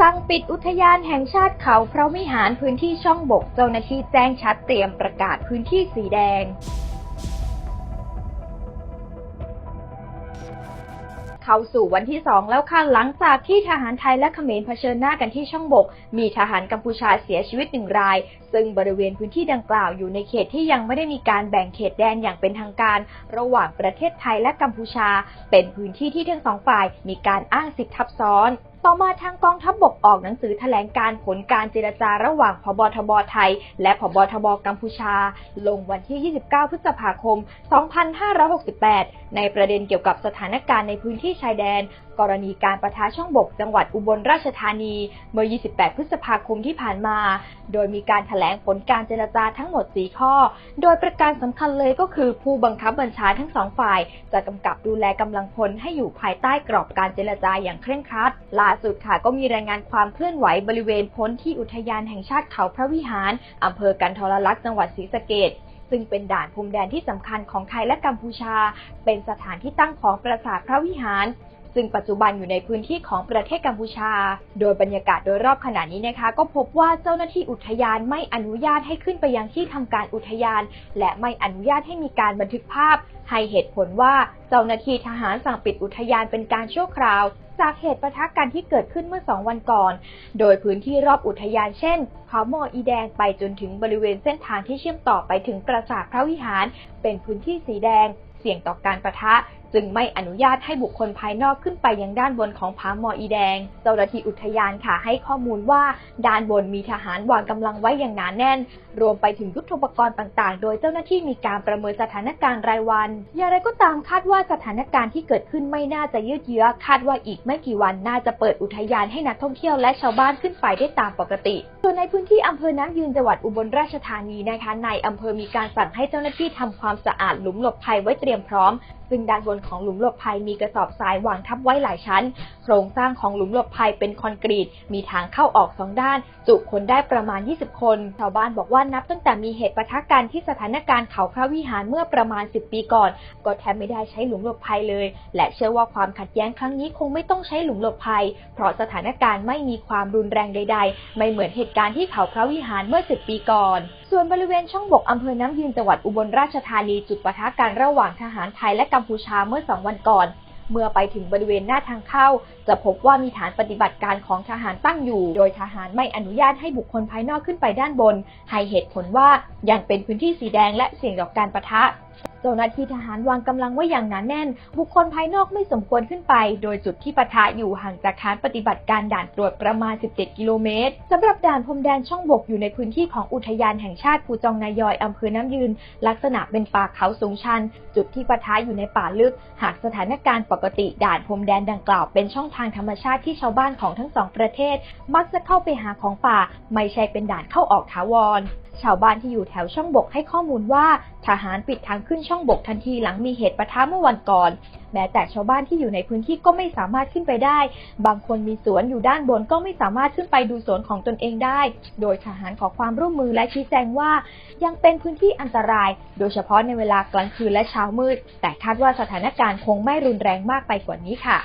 สั่งปิดอุทยานแห่งชาติเขาพระวิหารพื้นที่ช่องบกเจ้าหน้าที่แจ้งชัดเตรียมประกาศพื้นที่สีแดง เข้าสู่วันที่ 2 แล้วค่ะ หลังจากที่ทหารไทยและเขมรเผชิญหน้ากันที่ช่องบก มีทหารกัมพูชาเสียชีวิตหนึ่งราย ซึ่งบริเวณพื้นที่ดังกล่าวอยู่ในเขตที่ยังไม่ได้มีการแบ่งเขตแดนอย่างเป็นทางการ ระหว่างประเทศไทยและกัมพูชา เป็นพื้นที่ที่ทั้งสองฝ่ายมีการอ้างสิทธิทับซ้อน ต่อมาทางกองทัพบบกออกหนังสือแถลงการผลการเจรจาระหว่างพบทบไทย และพบทบกัมพูชา ลงวันที่ 29 พฤษภาคม 2568 ในประเด็นเกี่ยวกับสถานการณ์ในพื้นที่ชายแดน กรณีการประทะช่องบกจังหวัดอุบลราชธานี เมื่อ 28 พฤษภาคมที่ผ่านมา โดยมีการถแถลงผลการเจรจาทั้งหมด 4 ข้อ โดยประการสำคัญเลยก็คือผู้บังคับบัญชาทั้งสองฝ่าย จะกำกับดูแลกำลังพลให้อยู่ภายใต้กรอบการเจรจาอย่างเคร่งครัดล่าสุดค่ะก็มีรายงานความเคลื่อนไหวบริเวณพ้นที่อุทยานแห่งชาติเขาพระวิหารอำเภอกันทรลักษณ์จังหวัดศรีสะเกดซึ่งเป็นด่านพรมแดนที่สำคัญของไทยและกัมพูชา เป็นสถานที่ตั้งของปราสาทพระวิหาร ซึ่งปัจจุบันอยู่ในพื้นที่ของประเทศกัมพูชา โดยบรรยากาศโดยรอบขณะนี้นะคะ ก็พบว่าเจ้าหน้าที่อุทยานไม่อนุญาตให้ขึ้นไปยังที่ทำการอุทยาน และไม่อนุญาตให้มีการบันทึกภาพ ให้เหตุผลว่าเจ้าหน้าที่ทหารสั่งปิดอุทยานเป็นการชั่วคราว จากเหตุประทะกันที่เกิดขึ้นเมื่อสองวันก่อน โดยพื้นที่รอบอุทยานเช่นเขาหมออีแดงไปจนถึงบริเวณเส้นทางที่เชื่อมต่อไปถึงปราสาทพระวิหาร เป็นพื้นที่สีแดงเสี่ยงต่อการประทะ จึงไม่อนุญาตให้บุคคลภายนอกขึ้นไปยังด้านบนของผาหมออีแดง เจ้าหน้าที่อุทยานค่ะให้ข้อมูลว่าด้านบนมีทหารวางกำลังไว้อย่างหนาแน่น รวมไปถึงยุทธปกรณ์ต่างๆ โดยเจ้าหน้าที่มีการประเมินสถานการณ์รายวัน อย่างไรก็ตามคาดว่าสถานการณ์ที่เกิดขึ้นไม่น่าจะยืดเยื้อคาดว่าอีกไม่กี่วันน่าจะเปิดอุทยานให้นักท่องเที่ยวและชาวบ้านขึ้นไปได้ตามปกติส่วนในพื้นที่อำเภอน้ำยืนจังหวัดอุบลราชธานีนะคะในอำเภอมีการสั่งให้เจ้าหน้าที่ทำความสะอาดหลุมหลบภัยไว้เตรียมพร้อมซึ่งด้านบนของหลุมหลบภัยมีกระสอบทรายวางทับไว้หลายชั้น โครงสร้างของหลุมหลบภัยเป็นคอนกรีต มีทางเข้าออกสองด้าน จุคนได้ประมาณ 20 คน ชาวบ้านบอกว่านับตั้งแต่มีเหตุปะทะกันที่สถานการณ์เขาพระวิหารเมื่อประมาณ 10 ปีก่อน ก็แทบไม่ได้ใช้หลุมหลบภัยเลย และเชื่อว่าความขัดแย้งครั้งนี้คงไม่ต้องใช้หลุมหลบภัย เพราะสถานการณ์ไม่มีความรุนแรงใด ๆ ไม่เหมือนเหตุการณ์ที่เขาพระวิหารเมื่อ 10 ปีก่อน ส่วนบริเวณช่องบกอำเภอน้ำยืนจังหวัดอุบลราชธานีจุดปะทะกันระหว่างทหารไทยและกัมพูชาเมื่อสองวันก่อน เมื่อไปถึงบริเวณหน้าทางเข้า จะพบว่ามีฐานปฏิบัติการของทหารตั้งอยู่ โดยทหารไม่อนุญาตให้บุคคลภายนอกขึ้นไปด้านบน ให้เหตุผลว่ายังเป็นพื้นที่สีแดงและเสี่ยงต่อการปะทะ เจ้าหน้าที่ทหารวางกำลังไว้อย่างหนาแน่น บุคคลภายนอกไม่สมควรขึ้นไป โดยจุดที่ปะทะอยู่ห่างจากฐานปฏิบัติการด่านตรวจประมาณ 17 กิโลเมตรสำหรับด่านพรมแดนช่องบกอยู่ในพื้นที่ของอุทยานแห่งชาติภูจองนายอยอำเภอน้ำยืน ลักษณะเป็นป่าเขาสูงชัน จุดที่ปะทะอยู่ในป่าลึก หากสถานการณ์ปกติด่านพรมแดนดังกล่าวเป็นช่องทางธรรมชาติที่ชาวบ้านของทั้งสองประเทศ มักจะเข้าไปหาของป่า ไม่ใช่เป็นด่านเข้าออกถาวร ชาวบ้านที่อยู่แถวช่องบกให้ข้อมูลว่า ทหารปิดทางขึ้นช่องบกทันทีหลังมีเหตุปะทะเมื่อวันก่อน แม้แต่ชาวบ้านที่อยู่ในพื้นที่ก็ไม่สามารถขึ้นไปได้ บางคนมีสวนอยู่ด้านบนก็ไม่สามารถขึ้นไปดูสวนของตนเองได้ โดยทหารขอความร่วมมือและชี้แจงว่า ยังเป็นพื้นที่อันตราย โดยเฉพาะในเวลากลางคืนและเช้ามืด แต่คาดว่าสถานการณ์คงไม่รุนแรงมากไปกว่านี้ค่ะ